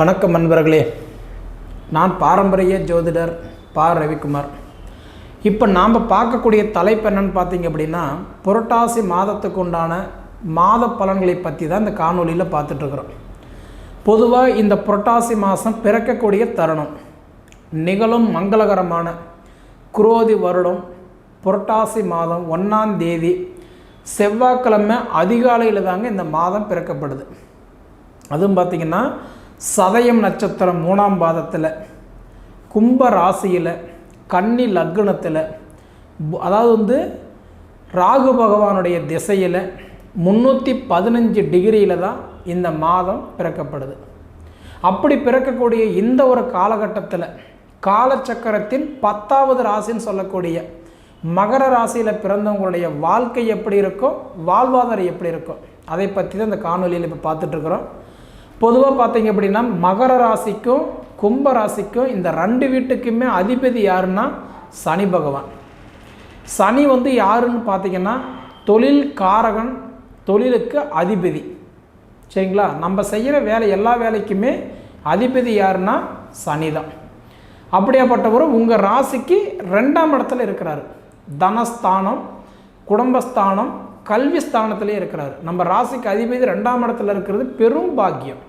வணக்கம் நண்பர்களே. நான் பாரம்பரிய ஜோதிடர் பா. ரவிக்குமார். இப்போ நாம் பார்க்கக்கூடிய தலைப்பு என்னன்னு பார்த்தீங்க அப்படின்னா புரட்டாசி மாதத்துக்கு உண்டான மாத பலன்களை பற்றி தான் இந்த காணொலியில் பார்த்துட்ருக்குறோம் பொதுவாக இந்த புரட்டாசி மாதம் பிறக்கக்கூடிய தருணம். நிகழும் மங்களகரமான குரோதி வருடம் புரட்டாசி மாதம் ஒன்றாம் தேதி செவ்வாய்க்கிழமை அதிகாலையில் தாங்க இந்த மாதம் பிறக்கப்படுது. அதுவும் பார்த்திங்கன்னா சதயம் நட்சத்திரம் மூணாம் பாதத்தில் கும்ப ராசியில் கன்னி லக்னத்தில் அதாவது வந்து ராகு பகவானுடைய திசையில் முந்நூற்றி பதினஞ்சு டிகிரியில் தான் இந்த மாதம் பிறக்கப்படுது. அப்படி பிறக்கக்கூடிய இந்த ஒரு காலகட்டத்தில் காலச்சக்கரத்தின் பத்தாவது ராசின்னு சொல்லக்கூடிய மகர ராசியில் பிறந்தவங்களுடைய வாழ்க்கை எப்படி இருக்கும் வாழ்வாதாரம் எப்படி இருக்கும் அதை பற்றி தான் இந்த காணொலியில் இப்போ பார்த்துட்ருக்குறோம் பொதுவாக பார்த்தீங்க அப்படின்னா மகர ராசிக்கும் கும்ப ராசிக்கும் இந்த ரெண்டு வீட்டுக்குமே அதிபதி யாருன்னா சனி பகவான். சனி வந்து யாருன்னு பார்த்தீங்கன்னா தொழில் காரகன் தொழிலுக்கு அதிபதி. சரிங்களா? நம்ம செய்கிற வேலை எல்லா வேலைக்குமே அதிபதி யாருன்னா சனி தான் அப்படியாப்பட்டவர் உங்கள் ராசிக்கு ரெண்டாம் இடத்துல இருக்கிறாரு. தனஸ்தானம் குடும்பஸ்தானம் கல்வி ஸ்தானத்திலே இருக்கிறார். நம்ம ராசிக்கு அதிபதி ரெண்டாம் இடத்துல இருக்கிறது பெரும் பாக்கியம்.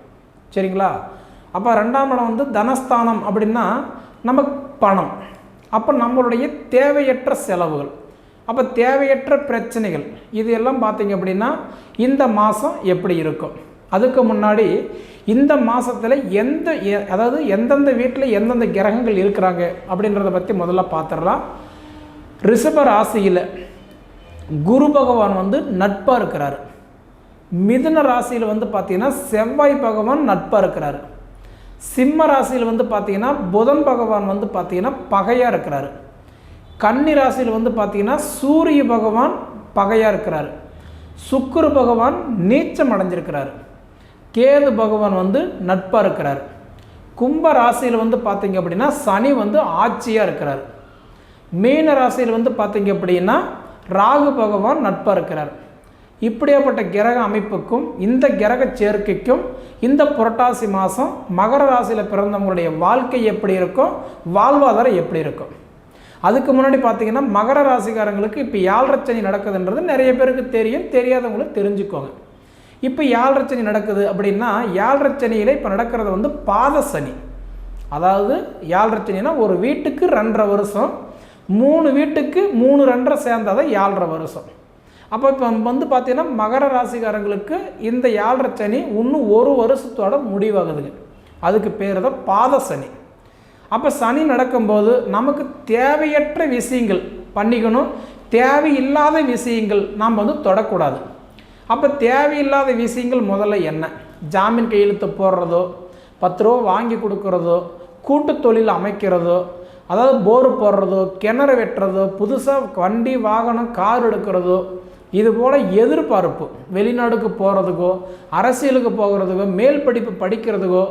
சரிங்களா? அப்போ ரெண்டாம் இடம் வந்து தனஸ்தானம் அப்படின்னா நமக்கு பணம். அப்போ நம்மளுடைய தேவையற்ற செலவுகள். அப்போ தேவையற்ற பிரச்சனைகள். இது எல்லாம் பார்த்தீங்க அப்படின்னா இந்த மாதம் எப்படி இருக்கும்? அதுக்கு முன்னாடி இந்த மாதத்தில் எந்த எ- அதாவது எந்தெந்த வீட்டில் எந்தெந்த கிரகங்கள் இருக்கிறாங்க அப்படின்றத பற்றி முதல்ல பார்த்துடலாம். ரிஷப ராசியில் குரு பகவான் வந்து நட்பாக இருக்கிறாரு. மிதுன ராசியில் வந்து பார்த்தீங்கன்னா செவ்வாய் பகவான் நட்பாக இருக்கிறாரு. சிம்ம ராசியில் வந்து பார்த்தீங்கன்னா புதன் பகவான் வந்து பார்த்தீங்கன்னா பகையாக இருக்கிறாரு. கன்னி ராசியில் வந்து பார்த்தீங்கன்னா சூரிய பகவான் பகையாக இருக்கிறாரு. சுக்குரு பகவான் நீச்சம் அடைஞ்சிருக்கிறாரு. கேது பகவான் வந்து நட்பாக இருக்கிறார். கும்ப ராசியில் வந்து பார்த்தீங்க அப்படின்னா சனி வந்து ஆட்சியாக இருக்கிறார். மீன ராசியில் வந்து பார்த்தீங்க அப்படின்னா ராகு பகவான் நட்பாக இருக்கிறார். இப்படியாப்பட்ட கிரக அமைப்புக்கும் இந்த கிரக சேர்க்கைக்கும் இந்த புரட்டாசி மாதம் மகர ராசியில் பிறந்தவங்களுடைய வாழ்க்கை எப்படி இருக்கும்? வாழ்வாதாரம் எப்படி இருக்கும்? அதுக்கு முன்னாடி பார்த்தீங்கன்னா மகர ராசிக்காரங்களுக்கு இப்போ யாழ்ரச்சனி நடக்குதுன்றது நிறைய பேருக்கு தெரியும் தெரியாதவங்களுக்கு தெரிஞ்சுக்கோங்க. இப்போ யாழ்ரச்சனி நடக்குது அப்படின்னா யாழ்ரச்சனியில் இப்போ நடக்கிறது வந்து பாத சனி. அதாவது யாழ்ரச்சனினா ஒரு வீட்டுக்கு ரெண்டரை வருஷம் மூணு வீட்டுக்கு மூணு ரெண்டரை சேர்ந்தாதான் ஏழரை வருஷம். அப்போ இப்போ வந்து பார்த்தீங்கன்னா மகர ராசிக்காரங்களுக்கு இந்த ஏழரை சனி இன்னும் ஒரு வருஷத்தோட முடிவாகுதுங்க. அதுக்கு பேர் தான் பாத சனி. அப்போ சனி நடக்கும்போது நமக்கு தேவையற்ற விஷயங்கள் பண்ணிக்கணும். தேவையில்லாத விஷயங்கள் நாம் வந்து தொடக்கூடாது. அப்போ தேவையில்லாத விஷயங்கள் முதல்ல என்ன? ஜாமீன் கையெழுத்து போடுறதோ பத்து ரூபா வாங்கி கொடுக்குறதோ கூட்டு தொழில் அமைக்கிறதோ அதாவது போர் போடுறதோ கிணறு வெட்டுறதோ புதுசாக வண்டி வாகனம் கார் எடுக்கிறதோ இது போல் எதிர்பார்ப்பு வெளிநாடுக்கு போகிறதுக்கோ அரசியலுக்கு போகிறதுக்கோ மேல் படிப்பு படிக்கிறதுக்கோ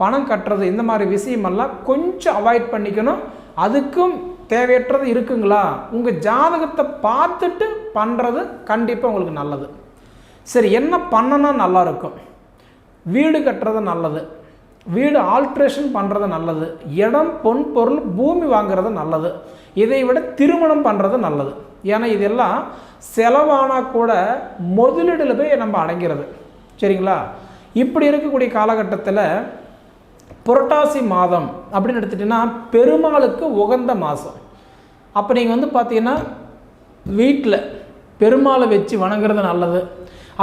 பணம் கட்டுறது இந்த மாதிரி விஷயமெல்லாம் கொஞ்சம் அவாய்ட் பண்ணிக்கணும். அதுக்கும் தேவையற்றது இருக்குங்களா? உங்கள் ஜாதகத்தை பார்த்துட்டு பண்ணுறது கண்டிப்பாக உங்களுக்கு நல்லது. சரி என்ன பண்ணனா நல்லாயிருக்கும் வீடு கட்டுறது நல்லது. வீடு ஆல்ட்ரேஷன் பண்ணுறது நல்லது. இடம் பொன் பொருள் பூமி வாங்குறது நல்லது. இதை விட திருமணம் பண்ணுறது நல்லது. ஏன்னா இதெல்லாம் செலவானா கூட முதலீடுல போய் நம்ம அடங்கிறது. சரிங்களா? இப்படி இருக்கக்கூடிய காலகட்டத்தில் புரட்டாசி மாதம் அப்படின்னு எடுத்துகிட்டிங்கன்னா பெருமாளுக்கு உகந்த மாதம் அப்போ நீங்கள் வந்து பார்த்தீங்கன்னா வீட்டில் பெருமாளை வச்சு வணங்குறது நல்லது.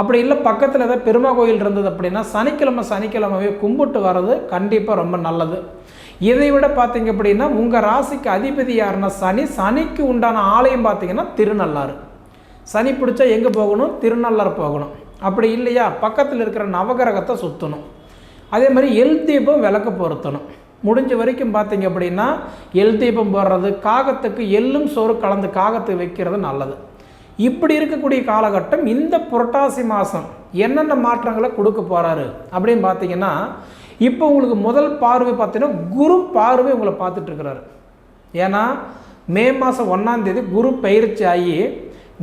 அப்படி இல்லை பக்கத்தில் ஏதாவது பெருமா கோயில் இருந்தது அப்படின்னா சனிக்கிழமை சனிக்கிழமையே கும்பிட்டு வர்றது கண்டிப்பாக ரொம்ப நல்லது. இதை விட பார்த்தீங்க அப்படின்னா உங்கள் ராசிக்கு அதிபதி யாருன்னா சனி. சனிக்கு உண்டான ஆலயம் பார்த்தீங்கன்னா திருநள்ளாறு. சனி பிடிச்சா எங்கே போகணும்? திருநள்ளாறு போகணும். அப்படி இல்லையா? பக்கத்தில் இருக்கிற நவகிரகத்தை சுற்றணும் அதே மாதிரி எல் தீபம் விளக்கு பொருத்தணும். முடிஞ்ச வரைக்கும் பார்த்தீங்க அப்படின்னா எல் தீபம் போடுறது காகத்துக்கு எள்ளும் சோறு கலந்து காகத்துக்கு வைக்கிறது நல்லது. இப்படி இருக்கக்கூடிய காலகட்டம் இந்த புரட்டாசி மாதம் என்னென்ன மாற்றங்களை கொடுக்க போகிறாரு அப்படின்னு பார்த்தீங்கன்னா இப்போ உங்களுக்கு முதல் பார்வை பார்த்தீங்கன்னா குரு பார்வை உங்களை பார்த்துட்டு இருக்கிறாரு. ஏன்னா மே மாதம் ஒன்றாம் தேதி குரு பயிற்சி ஆகி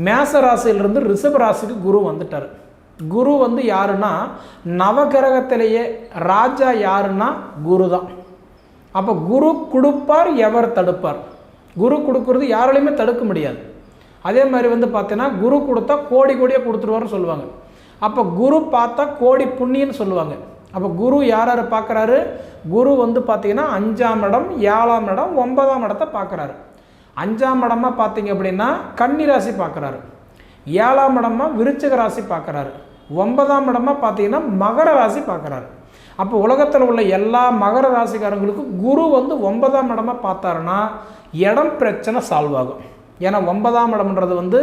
மேச ராசியிலிருந்து ரிஷப ராசிக்கு குரு வந்துட்டார். குரு வந்து யாருன்னா நவகிரகத்திலேயே ராஜா யாருன்னா குரு தான் அப்போ குரு கொடுப்பார் எவர் தடுப்பார். குரு கொடுக்கறது யாராலையுமே தடுக்க முடியாது. அதே மாதிரி வந்து பார்த்தீங்கன்னா குரு கொடுத்தா கோடி கோடியாக கொடுத்துருவாருன்னு சொல்லுவாங்க. அப்போ குரு பார்த்தா கோடி புண்ணியன்னு சொல்லுவாங்க. அப்போ குரு யார் யார் பார்க்குறாரு குரு வந்து பார்த்தீங்கன்னா அஞ்சாம் இடம் ஏழாம் இடம் ஒன்பதாம் இடத்தை பார்க்குறாரு அஞ்சாம் இடமா பார்த்தீங்க அப்படின்னா கன்னி ராசி பார்க்குறாரு. ஏழாம் இடமா விருச்சக ராசி பார்க்குறாரு. ஒன்பதாம் இடமா பார்த்தீங்கன்னா மகர ராசி பார்க்குறாரு. அப்போ உலகத்தில் உள்ள எல்லா மகர ராசிக்காரங்களுக்கும் குரு வந்து ஒன்பதாம் இடமா பார்த்தாருன்னா இடம் பிரச்சனை சால்வ் ஆகும். ஏன்னா ஒன்பதாம் இடம்ன்றது வந்து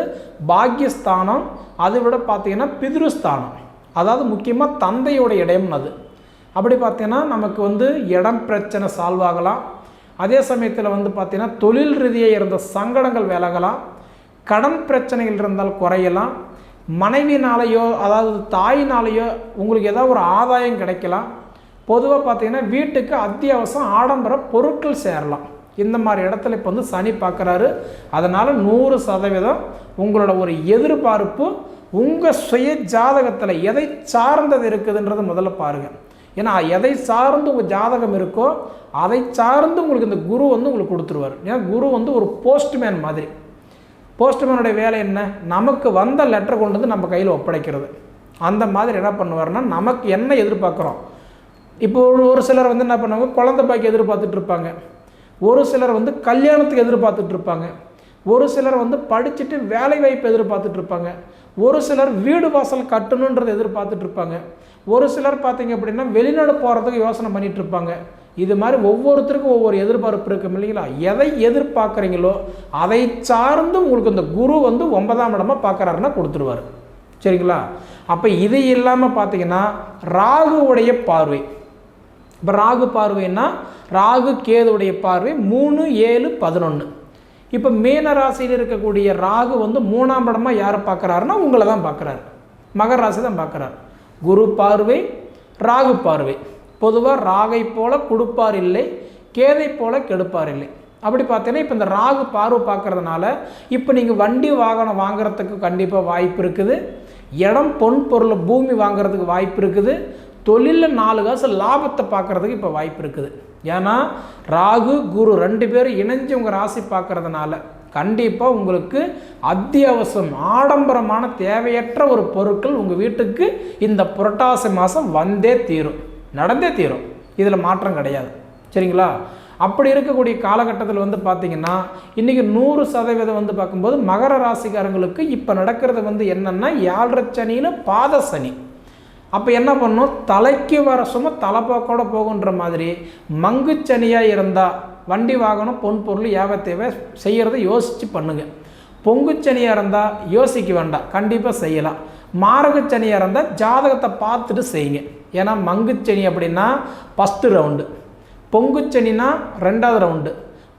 பாக்கியஸ்தானம் அதை விட பார்த்தீங்கன்னா பிதிருஸ்தானம். அதாவது முக்கியமாக தந்தையோட இடம் அது. அப்படி பார்த்தீங்கன்னா நமக்கு வந்து இடம் பிரச்சனை சால்வ் ஆகலாம். அதே சமயத்தில் வந்து பார்த்தீங்கன்னா தொழில் ரீதியாக இருந்த சங்கடங்கள் விலகலாம் கடன் பிரச்சனைகள் இருந்தால் குறையலாம் மனைவினாலேயோ அதாவது தாயினாலேயோ உங்களுக்கு ஏதாவது ஒரு ஆதாயம் கிடைக்கலாம். பொதுவாக பார்த்தீங்கன்னா வீட்டுக்கு அத்தியாவசியம் ஆடம்பர பொருட்கள் சேரலாம். இந்த மாதிரி இடத்துல இப்போ வந்து சனி பார்க்குறாரு அதனால் நூறு சதவீதம் உங்களோட ஒரு எதிர்பார்ப்பு உங்கள் சுய ஜாதகத்தில் எதை சார்ந்தது இருக்குதுன்றது முதல்ல பாருங்கள் ஏன்னா எதை சார்ந்து உங்கள் ஜாதகம் இருக்கோ அதை சார்ந்து உங்களுக்கு இந்த குரு வந்து உங்களுக்கு கொடுத்துருவார். ஏன்னா குரு வந்து ஒரு போஸ்ட்மேன் மாதிரி. போஸ்ட்மேனுடைய வேலை என்ன? நமக்கு வந்த லெட்டர் கொண்டு வந்து நம்ம கையில் ஒப்படைக்கிறது. அந்த மாதிரி என்ன பண்ணுவார்னா நமக்கு என்ன எதிர்பார்க்குறோம்? இப்போ ஒரு ஒரு சிலர் வந்து என்ன பண்ணுவாங்க? குழந்தை பாக்கி எதிர்பார்த்துட்டு இருப்பாங்க. ஒரு சிலர் வந்து கல்யாணத்துக்கு எதிர்பார்த்துட்டு இருப்பாங்க. ஒரு சிலர் வந்து படிச்சுட்டு வேலை வாய்ப்பு எதிர்பார்த்துட்டு இருப்பாங்க. ஒரு சிலர் வீடு வாசல் கட்டணுன்றதை எதிர்பார்த்துட்டு இருப்பாங்க. ஒரு சிலர் பார்த்தீங்க அப்படின்னா வெளிநாடு போகிறதுக்கு யோசனை பண்ணிட்டு இருப்பாங்க. இது மாதிரி ஒவ்வொருத்தருக்கும் ஒவ்வொரு எதிர்பார்ப்பு இருக்கும் இல்லைங்களா? எதை எதிர்பார்க்குறீங்களோ அதை சார்ந்து உங்களுக்கு இந்த குரு வந்து ஒன்பதாம் இடமா பார்க்குறாருன்னா கொடுத்துருவார். சரிங்களா? அப்போ இது இல்லாமல் பார்த்தீங்கன்னா ராகுவுடைய பார்வை. இப்போ ராகு பார்வைன்னா ராகு கேதுவுடைய பார்வை மூணு ஏழு பதினொன்று இப்போ மீன ராசியில் இருக்கக்கூடிய ராகு வந்து மூணாம் படமாக யாரை பார்க்குறாருன்னா உங்களை தான் பார்க்குறாரு. மகர ராசி தான் பார்க்குறாரு. குரு பார்வை ராகு பார்வை. பொதுவாக ராகை போல கொடுப்பார் இல்லை கேதை போல கெடுப்பார் இல்லை. அப்படி பார்த்தீங்கன்னா இப்போ இந்த ராகு பார்வை பார்க்குறதுனால இப்போ நீங்கள் வண்டி வாகனம் வாங்குறதுக்கு கண்டிப்பாக வாய்ப்பு இருக்குது. இடம் பொன் பொருளை பூமி வாங்குறதுக்கு வாய்ப்பு இருக்குது. தொழிலில் நாலு காசு லாபத்தை பார்க்குறதுக்கு இப்போ வாய்ப்பு இருக்குது. ஏன்னா ராகு குரு ரெண்டு பேரும் இணைஞ்சு உங்கள் ராசி பார்க்கறதுனால கண்டிப்பாக உங்களுக்கு அத்தியாவசியம் ஆடம்பரமான தேவையற்ற ஒரு பொருட்கள் உங்கள் வீட்டுக்கு இந்த புரட்டாசி மாதம் வந்தே தீரும். நடந்தே தீரும். இதில் மாற்றம் கிடையாது. சரிங்களா? அப்படி இருக்கக்கூடிய காலகட்டத்தில் வந்து பார்த்திங்கன்னா இன்றைக்கி நூறு சதவீதம் வந்து பார்க்கும்போது மகர ராசிக்காரங்களுக்கு இப்போ நடக்கிறது வந்து என்னென்னா ஏழரை சனியில் பாத சனி. அப்போ என்ன பண்ணும்? தலைக்கு வர சும்மா தலைப்போக்கோட போகுன்ற மாதிரி மங்குச்சனியாக இருந்தால் வண்டி வாகனம் பொன் பொருள் ஏவ தேவை செய்கிறத யோசித்து பண்ணுங்க. பொங்குச்சனியாக இருந்தால் யோசிக்க வேண்டாம். கண்டிப்பாக செய்யலாம். மாரகச்சனியாக இருந்தால் ஜாதகத்தை பார்த்துட்டு செய்யுங்க. ஏன்னா மங்குச்சனி அப்படின்னா ஃபஸ்ட்டு ரவுண்டு பொங்குச்சனினா ரெண்டாவது ரவுண்டு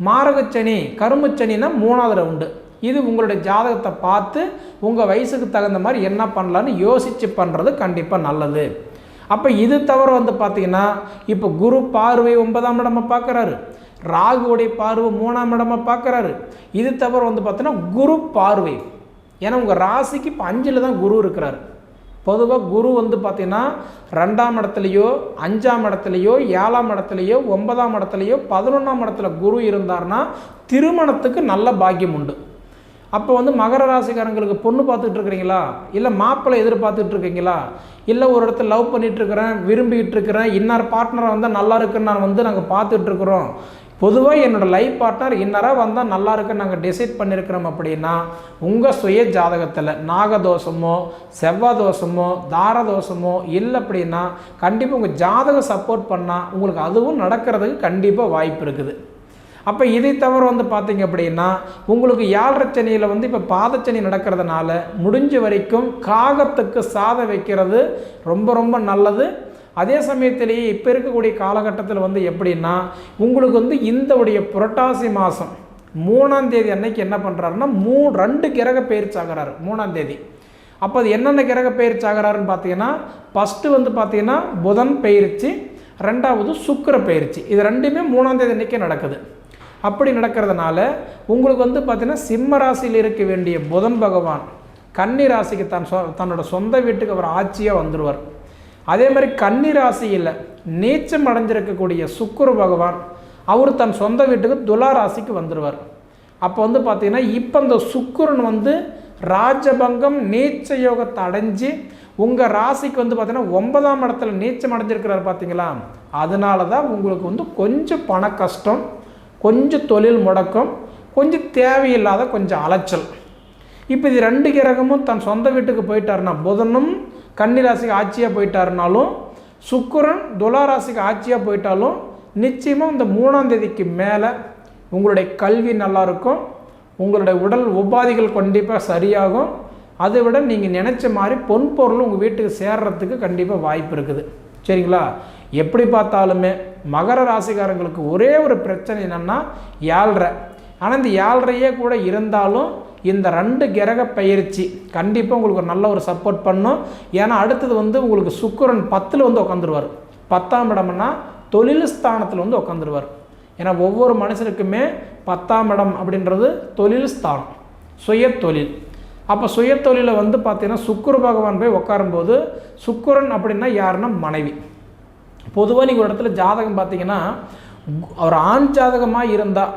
மாரகச்சனி கரும்புச்சனினா மூணாவது ரவுண்டு இது உங்களுடைய ஜாதகத்தை பார்த்து உங்கள் வயசுக்கு தகுந்த மாதிரி என்ன பண்ணலான்னு யோசித்து பண்ணுறது கண்டிப்பாக நல்லது. அப்போ இது தவிர வந்து பார்த்தீங்கன்னா இப்போ குரு பார்வை ஒன்பதாம் இடமா பார்க்குறாரு ராகுவுடைய பார்வை மூணாம் இடமா பார்க்குறாரு இது தவிர வந்து பார்த்தீங்கன்னா குரு பார்வை. ஏன்னா உங்கள் ராசிக்கு இப்போ அஞ்சில் தான் குரு இருக்கிறாரு. பொதுவாக குரு வந்து பார்த்தீங்கன்னா ரெண்டாம் இடத்துலையோ அஞ்சாம் இடத்துலையோ ஏழாம் இடத்துலையோ ஒன்பதாம் இடத்துலையோ பதினொன்றாம் இடத்துல குரு இருந்தார்னா திருமணத்துக்கு நல்ல பாக்கியம் உண்டு. அப்போ வந்து மகர ராசிக்காரங்களுக்கு பொண்ணு பார்த்துட்டு இருக்கிறீங்களா? இல்லை மாப்பிள்ளை எதிர்பார்த்துட்டு இருக்கீங்களா? இல்லை ஒரு இடத்துல லவ் பண்ணிட்டு இருக்கிறேன் விரும்பிக்கிட்டு இருக்கிறேன் இன்னார் பார்ட்னரை வந்தால் நல்லா இருக்குன்னு நான் வந்து நாங்கள் பார்த்துட்டு இருக்கிறோம். பொதுவாக என்னோடய லைஃப் பார்ட்னர் இன்னராக வந்தால் நல்லா இருக்குன்னு நாங்கள் டிசைட் பண்ணியிருக்கிறோம் அப்படின்னா உங்கள் சுய ஜாதகத்தில் நாகதோஷமோ செவ்வாய் தோஷமோ தார தோஷமோ இல்லை அப்படின்னா கண்டிப்பாக உங்கள் ஜாதகம் சப்போர்ட் பண்ணால் உங்களுக்கு அதுவும் நடக்கிறதுக்கு கண்டிப்பாக வாய்ப்பு இருக்குது. அப்போ இதை தவிர வந்து பார்த்தீங்க அப்படின்னா உங்களுக்கு யாழ்ரச்சனியில் வந்து இப்போ பாதச்சனி நடக்கிறதுனால முடிஞ்ச வரைக்கும் காகத்துக்கு சாதம் வைக்கிறது ரொம்ப ரொம்ப நல்லது. அதே சமயத்திலேயே இப்போ இருக்கக்கூடிய காலகட்டத்தில் வந்து எப்படின்னா உங்களுக்கு வந்து இந்த உடைய புரட்டாசி மாதம் மூணாம் தேதி அன்னைக்கு என்ன பண்ணுறாருன்னா மூ ரெண்டு கிரக பயிற்சி ஆகிறாரு மூணாம் தேதி. அப்போ அது என்னென்ன கிரக பயிற்சி ஆகிறாருன்னு பார்த்தீங்கன்னா ஃபஸ்ட்டு வந்து பார்த்தீங்கன்னா புதன் பயிற்சி ரெண்டாவது சுக்கர பயிற்சி. இது ரெண்டுமே மூணாம் தேதி அன்னைக்கே நடக்குது. அப்படி நடக்கிறதுனால உங்களுக்கு வந்து பார்த்தீங்கன்னா சிம்ம ராசியில் இருக்க வேண்டிய புதன் பகவான் கன்னி ராசிக்கு தன் சொ தன்னோட சொந்த வீட்டுக்கு அவர் ஆட்சியாக வந்துடுவார் அதே மாதிரி கன்னி ராசியில் நீச்சம் அடைஞ்சிருக்கக்கூடிய சுக்குர பகவான் அவர் தன் சொந்த வீட்டுக்கு துலா ராசிக்கு வந்துடுவார் அப்போ வந்து பார்த்தீங்கன்னா இப்போ இந்த சுக்குரன் வந்து ராஜபங்கம் நீச்ச யோகத்தை அடைஞ்சு உங்கள் ராசிக்கு வந்து பார்த்தீங்கன்னா ஒன்பதாம் இடத்துல நீச்சம் அடைஞ்சிருக்கிறார் பார்த்தீங்களா அதனால தான் உங்களுக்கு வந்து கொஞ்சம் பண கஷ்டம் கொஞ்சம் தொழில் முடக்கம் கொஞ்சம் தேவையில்லாத கொஞ்சம் அலைச்சல். இப்போ இது ரெண்டு கிரகமும் தன் சொந்த வீட்டுக்கு போயிட்டாருன்னா புதனும் கன்னிராசிக்கு ஆட்சியாக போயிட்டாருனாலும் சுக்கரன் துலா ராசிக்கு ஆட்சியாக போயிட்டாலும் நிச்சயமாக இந்த மூணாம் தேதிக்கு மேலே உங்களுடைய கல்வி நல்லாயிருக்கும் உங்களுடைய உடல் உபாதிகள் கண்டிப்பாக சரியாகும். அதை விட நீங்கள் நினச்ச மாதிரி பொன் பொருள் உங்கள் வீட்டுக்கு சேர்றதுக்கு கண்டிப்பாக வாய்ப்பு இருக்குது. சரிங்களா? எப்படி பார்த்தாலுமே மகர ராசிக்காரங்களுக்கு ஒரே ஒரு பிரச்சனை என்னென்னா ஏழ்ரை ஆனால் இந்த ஏழ்ரையே கூட இருந்தாலும் இந்த ரெண்டு கிரக பயிற்சி கண்டிப்பாக உங்களுக்கு ஒரு நல்ல ஒரு சப்போர்ட் பண்ணும். ஏன்னா அடுத்தது வந்து உங்களுக்கு சுக்கரன் பத்தில் வந்து உட்காந்துருவார் பத்தாம் இடம்னா தொழில் ஸ்தானத்தில் வந்து உட்காந்துருவார் ஏன்னா ஒவ்வொரு மனுஷனுக்குமே பத்தாம் இடம் அப்படின்றது தொழில் ஸ்தானம் சுய தொழில். அப்போ சுய தொழிலை வந்து பார்த்தீங்கன்னா சுக்குரு பகவான் போய் உட்காரும்போது சுக்குரன் அப்படின்னா யாருன்னா மனைவி. பொதுவாக நீங்கள் ஒரு இடத்துல ஜாதகம் பார்த்தீங்கன்னா அவர் ஆண் ஜாதகமாக இருந்தால்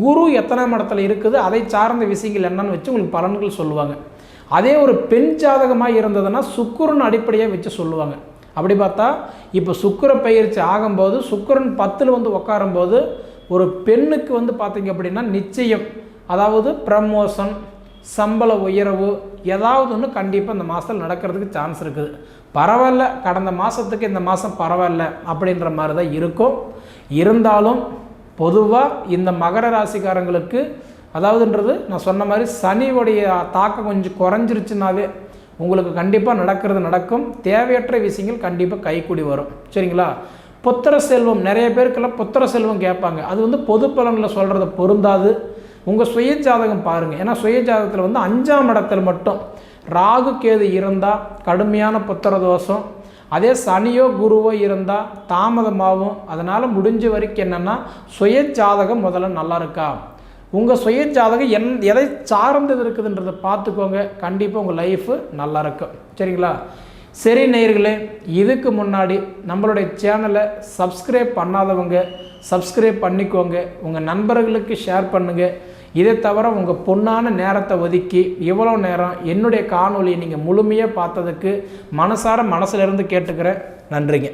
குரு எத்தனாம் இடத்துல இருக்குது அதை சார்ந்த விஷயங்கள் என்னன்னு வச்சு உங்களுக்கு பலன்கள் சொல்லுவாங்க. அதே ஒரு பெண் ஜாதகமாக இருந்ததுன்னா சுக்குரன் அடிப்படையாக வச்சு சொல்லுவாங்க. அப்படி பார்த்தா இப்போ சுக்கர பயிற்சி ஆகும்போது சுக்கரன் பத்தில் வந்து உட்காரும்போது ஒரு பெண்ணுக்கு வந்து பார்த்தீங்க அப்படின்னா நிச்சயம் அதாவது ப்ரமோஷன் சம்பள உயர்வு ஏதாவது ஒன்று கண்டிப்பாக இந்த மாதத்தில் நடக்கிறதுக்கு சான்ஸ் இருக்குது. பரவாயில்ல கடந்த மாதத்துக்கு இந்த மாதம் பரவாயில்ல அப்படின்ற மாதிரி தான் இருக்கும். இருந்தாலும் பொதுவாக இந்த மகர ராசிக்காரங்களுக்கு அதாவதுன்றது நான் சொன்ன மாதிரி சனியுடைய தாக்கம் கொஞ்சம் குறைஞ்சிருச்சுனாவே உங்களுக்கு கண்டிப்பாக நடக்கிறது நடக்கும். தேவையற்ற விஷயங்கள் கண்டிப்பாக கைக்கூடி வரும். சரிங்களா? புத்திர செல்வம் நிறைய பேருக்கெல்லாம் புத்திர செல்வம் கேட்பாங்க. அது வந்து பொது பலனில் சொல்கிறத பொருந்தாது. உங்கள் சுய ஜாதகம் பாருங்கள் ஏன்னா சுய ஜாதகத்தில் வந்து அஞ்சாம் இடத்துல மட்டும். ராகு கேது இருந்தால் கடுமையான புத்திர தோஷம். அதே சனியோ குருவோ இருந்தால் தாமதமாகும். அதனால் முடிஞ்ச வரைக்கும் என்னென்னா சுய ஜாதகம் முதல்ல நல்லா இருக்கா? உங்கள் சுய ஜாதகம் என் எதை சார்ந்தது இருக்குதுன்றதை பார்த்துக்கோங்க. கண்டிப்பாக உங்கள் லைஃபு நல்லா இருக்கும் சரிங்களா? சரி நேயர்களே இதுக்கு முன்னாடி நம்மளுடைய சேனலை சப்ஸ்கிரைப் பண்ணாதவங்க சப்ஸ்கிரைப் பண்ணிக்கோங்க. உங்கள் நண்பர்களுக்கு ஷேர் பண்ணுங்கள் இதை தவிர உங்கள் பொண்ணான நேரத்தை ஒதுக்கி இவ்வளோ நேரம் என்னுடைய காணொலியை நீங்கள் முழுமையாக பார்த்ததுக்கு மனசார மனசுலேருந்து கேட்டுக்கிறேன். நன்றிங்க.